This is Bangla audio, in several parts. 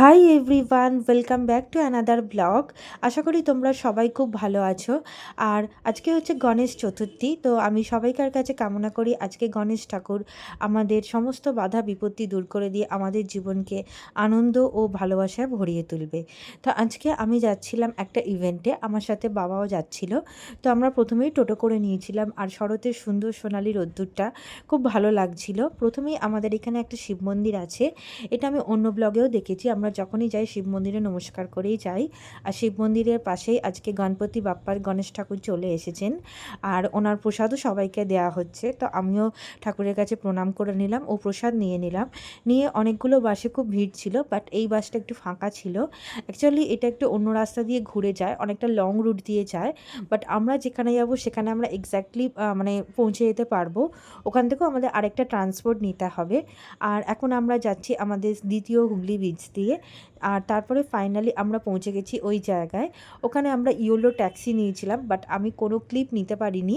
Hi everyone welcome back to another blog আশা করি তোমরা সবাই খুব ভালো আছো। আর আজকে হচ্ছে গণেশ চতুর্থী, তো আমি সবাইকার কাছে কামনা করি আজকে গণেশ ঠাকুর আমাদের সমস্ত বাধা বিপত্তি দূর করে দিয়ে আমাদের জীবনকে আনন্দ ও ভালোবাসায় ভরিয়ে তুলবে। তো আজকে আমি যাচ্ছিলাম একটা ইভেন্টে আমার সাথে বাবাও যাচ্ছিল। তো আমরা প্রথমেই টোটো করে নিয়েছিলাম, আর শরতের সুন্দর সোনালি রোদ্দুরটা খুব ভালো লাগছিল। প্রথমেই আমাদের এখানে একটা শিব মন্দির আছে, এটা আমি অন্য ব্লগেও দেখেছি, আমরা যখনই যাই, শিব মন্দিরে নমস্কার করেই যাই। আর শিব মন্দিরের পাশেই আজকে গণপতি বাপ্পার গণেশ ঠাকুর চলে এসেছেন। আর ওনার প্রসাদও সবাইকে দেওয়া হচ্ছে। তো আমিও ঠাকুরের কাছে প্রণাম করে নিলাম ও প্রসাদ নিয়ে নিলাম। নিয়ে অনেকগুলো বাসে খুব ভিড় ছিল, বাট এই বাসটা একটু ফাঁকা ছিল। অ্যাকচুয়ালি এটা একটু অন্য রাস্তা দিয়ে ঘুরে যায়, অনেকটা লং রুট দিয়ে যায়। বাট আমরা যেখানে যাব, সেখানে আমরা এক্স্যাক্টলি মানে পৌঁছে যেতে পারব। ওখান থেকেও আমাদের আরেকটা ট্রান্সপোর্ট নিতে হবে। আর এখন আমরা যাচ্ছি আমাদের দ্বিতীয় হুগলি বিচ দিয়ে। আর তারপরে ফাইনালি আমরা পৌঁছে গেছি ওই জায়গায়। ওখানে আমরা ইয়োলো ট্যাক্সি নিয়েছিলাম বাট আমি কোনো ক্লিপ নিতে পারিনি।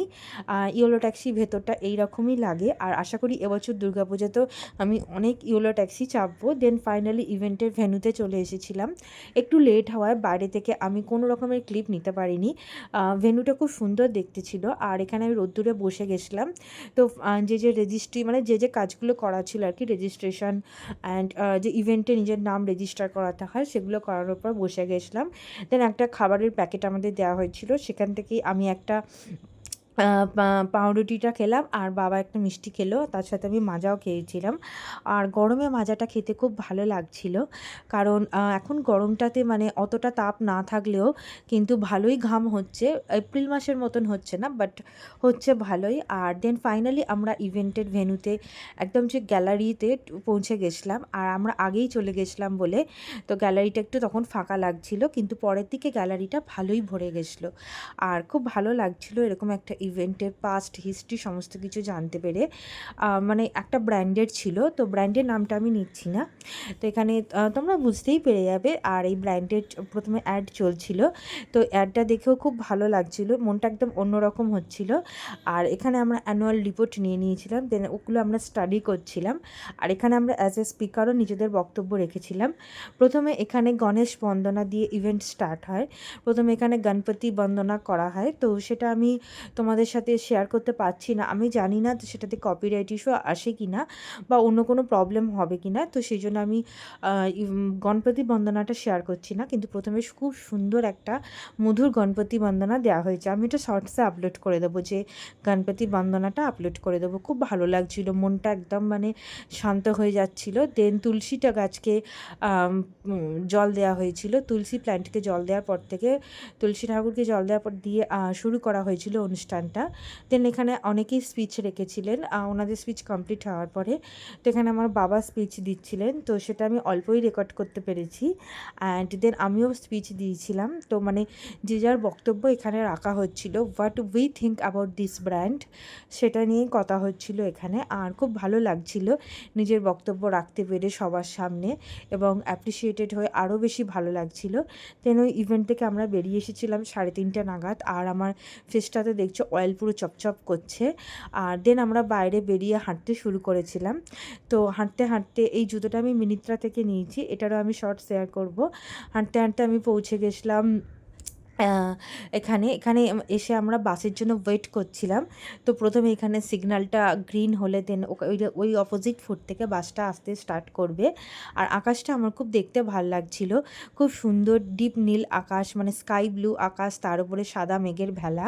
ইয়োলো ট্যাক্সি ভেতরটা এই রকমই লাগে, আর আশা করি এবছর দুর্গাপূজাতেও আমি অনেক ইয়োলো ট্যাক্সি চাপবো। দেন ফাইনালি ইভেন্টের ভেন্যুতে চলে এসেছিলাম। একটু লেট হওয়ায় বাইরে থেকে আমি কোনো রকমের ক্লিপ নিতে পারিনি। ভেন্যুটা খুব সুন্দর দেখতে ছিল, আর এখানে আমি রোদ্দুরে বসে গেছিলাম। তো যে যে রেজিস্ট্রি মানে যে যে কাজগুলো করা ছিল আর কি রেজিস্ট্রেশন অ্যান্ড যে ইভেন্টে নিজের নাম রেজিস্টার করাতে হয়, সেগুলো করানোর পর বসে গেছিলাম। দেন একটা খাবারের প্যাকেট আমাদের দেওয়া হয়েছিল, সেখান থেকেই আমি একটা পাউরুটিটা খেলাম আর বাবা একটা মিষ্টি খেলো, তার সাথে আমি মাজাও খেয়েছিলাম। আর গরমে মাজাটা খেতে খুব ভালো লাগছিল, কারণ এখন গরমটাতে মানে অতটা তাপ না থাকলেও কিন্তু ভালোই ঘাম হচ্ছে, এপ্রিল মাসের মতন হচ্ছে না বাট হচ্ছে ভালোই। আর দেন ফাইনালি আমরা ইভেন্টের ভেনুতে একদম যে গ্যালারিতে পৌঁছে গেছিলাম, আর আমরা আগেই চলে গেছিলাম বলে, তো গ্যালারিটা একটু তখন ফাঁকা লাগছিল, কিন্তু পরের দিকে গ্যালারিটা ভালোই ভরে গেছিল। আর খুব ভালো লাগছিল এরকম একটা ইভেন্টের পাস্ট হিস্ট্রি সমস্ত কিছু জানতে পেরে মানে একটা ব্র্যান্ডের ছিল, তো ব্র্যান্ডের নামটা আমি নিচ্ছি না। তো এখানে তোমরা বুঝতেই পেরে যাবে, আর এই ব্র্যান্ডের প্রথমে অ্যাড চলছিল। তো অ্যাডটা দেখেও খুব ভালো লাগছিল, মনটা একদম অন্যরকম হচ্ছিল। আর এখানে আমরা অ্যানুয়াল রিপোর্ট নিয়ে নিয়েছিলাম দেন ওগুলো আমরা স্টাডি করছিলাম। আর এখানে আমরা অ্যাজ এ স্পিকারও নিজেদের বক্তব্য রেখেছিলাম। প্রথমে এখানে গণেশ বন্দনা দিয়ে ইভেন্ট স্টার্ট হয়। প্রথমে এখানে গণপতি বন্দনা করা হয়। তো সেটা আমি তোমার তোমাদের সাথে শেয়ার করতে পারছি না। আমি জানি না তো সেটাতে কপিরাইট ইস্যু আসে কি না বা অন্য কোনো প্রবলেম হবে কি না তো সেই জন্য আমি গণপতি বন্দনাটা শেয়ার করছি না। কিন্তু প্রথমে খুব সুন্দর একটা মধুর গণপতি বন্দনা দেওয়া হয়েছে। আমি এটা শর্টসে আপলোড করে দেবো যে গণপতি বন্দনাটা আপলোড করে দেবো। খুব ভালো লাগছিল। মনটা একদম মানে শান্ত হয়ে যাচ্ছিল। দেন তুলসীটা গাছকে জল দেওয়া হয়েছিল। তুলসী প্ল্যান্টকে জল দেওয়ার পর থেকে, তুলসী ঠাকুরকে জল দেওয়ার পর দিয়ে শুরু করা হয়েছিল অনুষ্ঠান। অনুষ্ঠানটা দেন এখানে অনেকেই স্পিচ রেখেছিলেন ওনাদের স্পিচ কমপ্লিট হওয়ার পরে। তো এখানে আমার বাবা স্পিচ দিচ্ছিলেন, তো সেটা আমি অল্পই রেকর্ড করতে পেরেছি। অ্যান্ড দেন আমিও স্পিচ দিয়েছিলাম। তো মানে যে যার বক্তব্য এখানে রাখা হচ্ছিল what we think about this brand সেটা নিয়েই কথা হচ্ছিল এখানে। আর খুব ভালো লাগছিল নিজের বক্তব্য রাখতে পেরে সবার সামনে এবং অ্যাপ্রিসিয়েটেড হয়ে আরও বেশি ভালো লাগছিল। দেন ওই ইভেন্ট থেকে আমরা বেরিয়ে এসেছিলাম সাড়ে তিনটে নাগাদ। আর আমার ফেসটাতে দেখছ অয়েল পুরো চপচপ করছে। আর দেন আমরা বাইরে বেরিয়ে হাঁটতে শুরু করেছিলাম। তো হাঁটতে হাঁটতে এই জুতোটা আমি মিনিত্রা থেকে নিয়েছি, এটারও আমি শর্ট শেয়ার করব। হাঁটতে হাঁটতে আমি পৌঁছে গেছিলাম এখানে এখানে এসে আমরা বাসের জন্য ওয়েট করছিলাম। তো প্রথমে এখানে সিগন্যালটা গ্রিন হলে দেন ওই ওই অপোজিট ফুট থেকে বাসটা আসতে স্টার্ট করবে। আর আকাশটা আমার খুব দেখতে ভালো লাগছিল। খুব সুন্দর ডিপ নীল আকাশ মানে স্কাই ব্লু আকাশ, তার উপরে সাদা মেঘের ভেলা।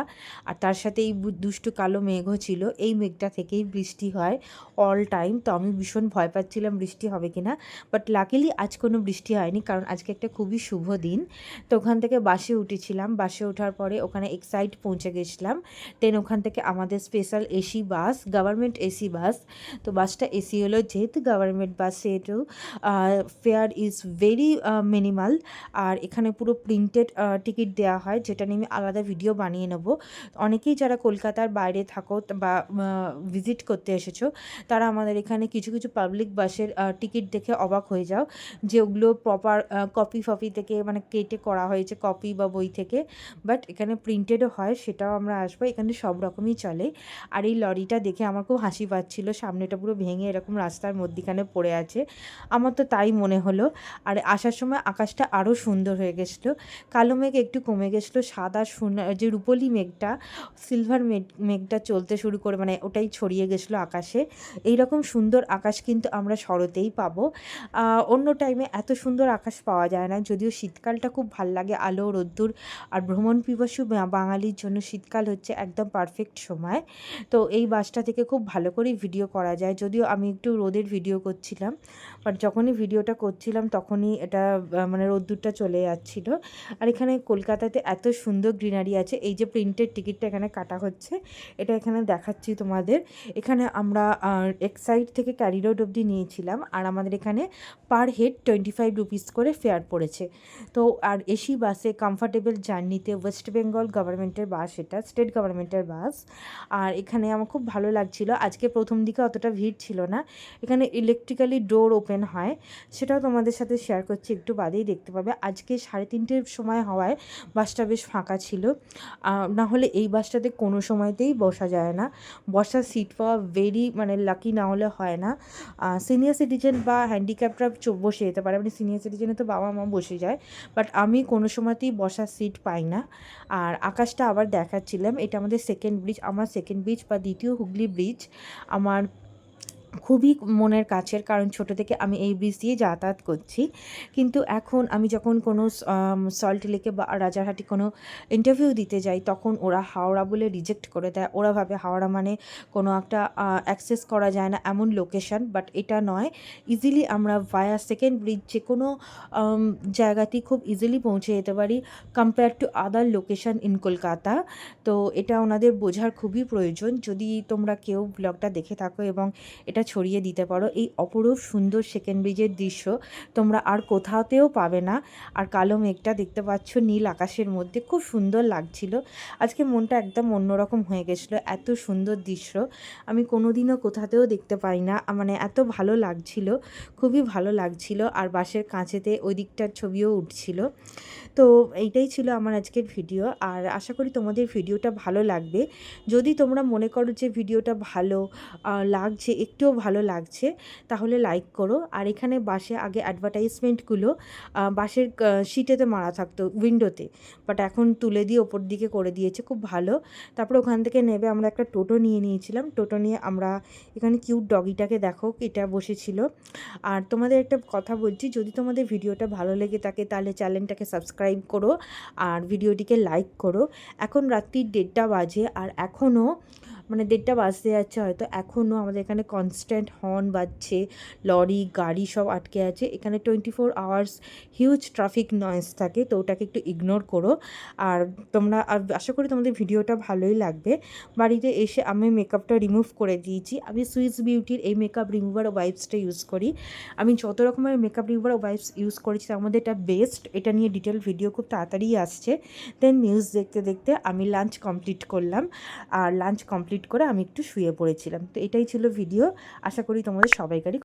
আর তার সাথে এই দুষ্টু কালো মেঘও ছিল। এই মেঘটা থেকেই বৃষ্টি হয় অল টাইম তো আমি ভীষণ ভয় পাচ্ছিলাম বৃষ্টি হবে কি না বাট লাকিলি আজ কোনো বৃষ্টি হয়নি, কারণ আজকে একটা খুবই শুভ দিন। তো ওখান থেকে বাসে উঠেছিলাম বাসে ওঠার পরে ওখানে এক্সাইট পৌঁছে গেছিলাম। দেন ওখান থেকে আমাদের special AC bus government AC bus তো বাসটা এসি হলো যেহেতু গভর্নমেন্ট বাস সেহেতু ফেয়ার ইজ ভেরি মিনিমাল আর এখানে পুরো প্রিন্টেড টিকিট দেওয়া হয়, যেটা নিয়ে আমি আলাদা ভিডিও বানিয়ে নেব। অনেকেই যারা কলকাতার বাইরে থাকো বা ভিজিট করতে এসেছ, তারা আমাদের এখানে কিছু কিছু পাবলিক বাসের টিকিট দেখে অবাক হয়ে যাও। যে ওগুলো প্রপার কপি ফপি থেকে মানে কেটে করা হয়েছে কপি বা বই থেকে। থেকে বাট এখানে প্রিন্টেডও হয়, সেটাও আমরা আসব, এখানে সব রকমই চলে। আর এই লরিটা দেখে আমার খুব হাসি পাচ্ছিল, সামনেটা পুরো ভেঙে এরকম রাস্তার মধ্যিখানে পড়ে আছে। আমার তো তাই মনে হলো, আর আসার সময় আকাশটা আরও সুন্দর হয়ে গেছিল। কালো মেঘ একটু কমে গেছিল, সাদা সোনা যে রূপলি মেঘটা সিলভার মেঘ, মেঘটা চলতে শুরু করে মানে ওটাই ছড়িয়ে গেছিল আকাশে। এই রকম সুন্দর আকাশ কিন্তু আমরা শরতেই পাবো। অন্য টাইমে এত সুন্দর আকাশ পাওয়া যায় না, যদিও শীতকালটা খুব ভালো লাগে, আলো, রোদ্দুর আর ভ্রমণ পিপাসু বাঙালির জন্য শীতকাল হচ্ছে একদম পারফেক্ট সময়। তো এই বাসটা থেকে খুব ভালো করে ভিডিও করা যায়। যদিও আমি একটু রোদের ভিডিও করছিলাম। বাট যখনই ভিডিওটা করছিলাম, তখনই এটা মানে রোদ্দুরটা চলে যাচ্ছিল। আর এখানে কলকাতাতে এত সুন্দর গ্রিনারি আছে। এই যে প্রিন্টের টিকিটটা এখানে কাটা হচ্ছে, এটা এখানে দেখাচ্ছি তোমাদের। এখানে আমরা এক সাইড থেকে ক্যারি রোড অবধি নিয়েছিলাম। আর আমাদের এখানে per head twenty five rupees করে ফেয়ার পড়েছে। তো, আর এসি বাসে কমফর্টেবল জার্নিতে ওয়েস্ট বেঙ্গল গভর্নমেন্টের বাস এটা স্টেট গভর্নমেন্টের বাস আর এখানে আমার খুব ভালো লাগছিল। আজকে প্রথম দিকে অতটা ভিড় ছিল না। এখানে ইলেকট্রিক্যালি ডোর ওপেন হয়, সেটাও তোমাদের সাথে শেয়ার করছি, একটু বাদেই দেখতে পাবে। আজকে সাড়ে তিনটের সময় হওয়ায় বাসটা বেশ ফাঁকা ছিল। না হলে এই বাসটাতে কোনো সময়তেই বসা যায় না। বসার সিট পাওয়া ভেরি মানে লাকি না হলে হয় না। সিনিয়র সিটিজেন বা হ্যান্ডিক্যাপরা বসে যেতে পারে। মানে সিনিয়র সিটিজেনে তো বাবা মা বসে যায়। বাট আমি কোনো সময়তেই বসার সিট পাই না। আর আকাশটা আবার দেখাচ্ছিলাম। এটা আমাদের সেকেন্ড ব্রিজ আমার সেকেন্ড ব্রিজ বা দ্বিতীয় হুগলি ব্রিজ আমার খুবই মনের কাছের, কারণ ছোট থেকে আমি এই ব্রিজ দিয়ে যাতায়াত করছি। কিন্তু এখন আমি যখন কোনো সল্ট লেকে বা রাজারহাটে কোনো ইন্টারভিউ দিতে যাই, তখন ওরা হাওড়া বলে রিজেক্ট করে দেয়। ওরা ভাবে হাওড়া মানে কোনো একটা অ্যাক্সেস করা যায় না এমন লোকেশন বাট এটা নয়। ইজিলি আমরা ভায়া সেকেন্ড ব্রিজ যে কোনো জায়গাতেই খুব ইজিলি পৌঁছে যেতে পারি compare to other location in Kolkata তো এটা ওনাদের বোঝার খুবই প্রয়োজন। যদি তোমরা কেউ ব্লগটা দেখে থাকো এবং এটা ছড়িয়ে দিতে পারো। এই অপরূপ সুন্দর সেকেন্ড ব্রিজের দৃশ্য তোমরা আর কোথাওতেও পাবে না। আর কালো মেঘটা দেখতে পাচ্ছ নীল আকাশের মধ্যে। খুব সুন্দর লাগছিল। আজকে মনটা একদম অন্যরকম হয়ে গেছিল। এত সুন্দর দৃশ্য। আমি কোনোদিনও কোথাতেও দেখতে পাই না। মানে এত ভালো লাগছিল। খুবই ভালো লাগছিল। আর বাসের কাঁচেতে ওই দিকটার ছবিও উঠছিল। তো এইটাই ছিল আমার আজকের ভিডিও আর আশা করি তোমাদের ভিডিওটা ভালো লাগবে। যদি তোমরা মনে করো যে ভিডিওটা ভালো লাগছে, একটুও ভালো লাগছে, তাহলে লাইক করো। আর এখানে বাসে আগে অ্যাডভার্টাইজমেন্টগুলো বাসের সিটেতে মারা থাকতো উইন্ডোতে বাট এখন তুলে দিয়ে ওপর দিকে করে দিয়েছে, খুব ভালো। তারপর ওখান থেকে নেবে, আমরা একটা টোটো নিয়ে নিয়েছিলাম। টোটো নিয়ে আমরা এখানে কিউট ডগিটাকে দেখো, এটা বসেছিল। আর তোমাদের একটা কথা বলছি, যদি তোমাদের ভিডিওটা ভালো লেগে থাকে, তাহলে চ্যানেলটাকে সাবস্ক্রাইব করো, আর ভিডিওটিকে লাইক করো। এখন রাত্রির দেড়টা বাজে, আর এখনও মানে দেড়টা বাজতে যাচ্ছে, হয়তো এখনও আমাদের এখানে কনস্ট্যান্ট হর্ন বাজছে লরি গাড়ি সব আটকে আছে। এখানে twenty four hours huge traffic noise থাকে, তো ওটাকে একটু ইগনোর করো। আর তোমরা, আর আশা করি তোমাদের ভিডিওটা ভালোই লাগবে। বাড়িতে এসে আমি মেকআপটা রিমুভ করে দিয়েছি। আমি সুইস বিউটির এই মেকআপ রিমুভার ওয়াইপসটা ইউজ করি। আমি যত রকমের মেকআপ রিমুভার ওয়াইপস ইউজ করেছি, তার মধ্যে এটা বেস্ট এটা নিয়ে ডিটেল ভিডিও খুব তাড়াতাড়ি আসছে। দেন নিউজ দেখতে দেখতে আমি লাঞ্চ কমপ্লিট করলাম। আর লাঞ্চ কমপ্লিট করে আমি একটু শুয়ে পড়েছিলাম। তো এটাই ছিল ভিডিও আশা করি তোমাদের সবাইকারই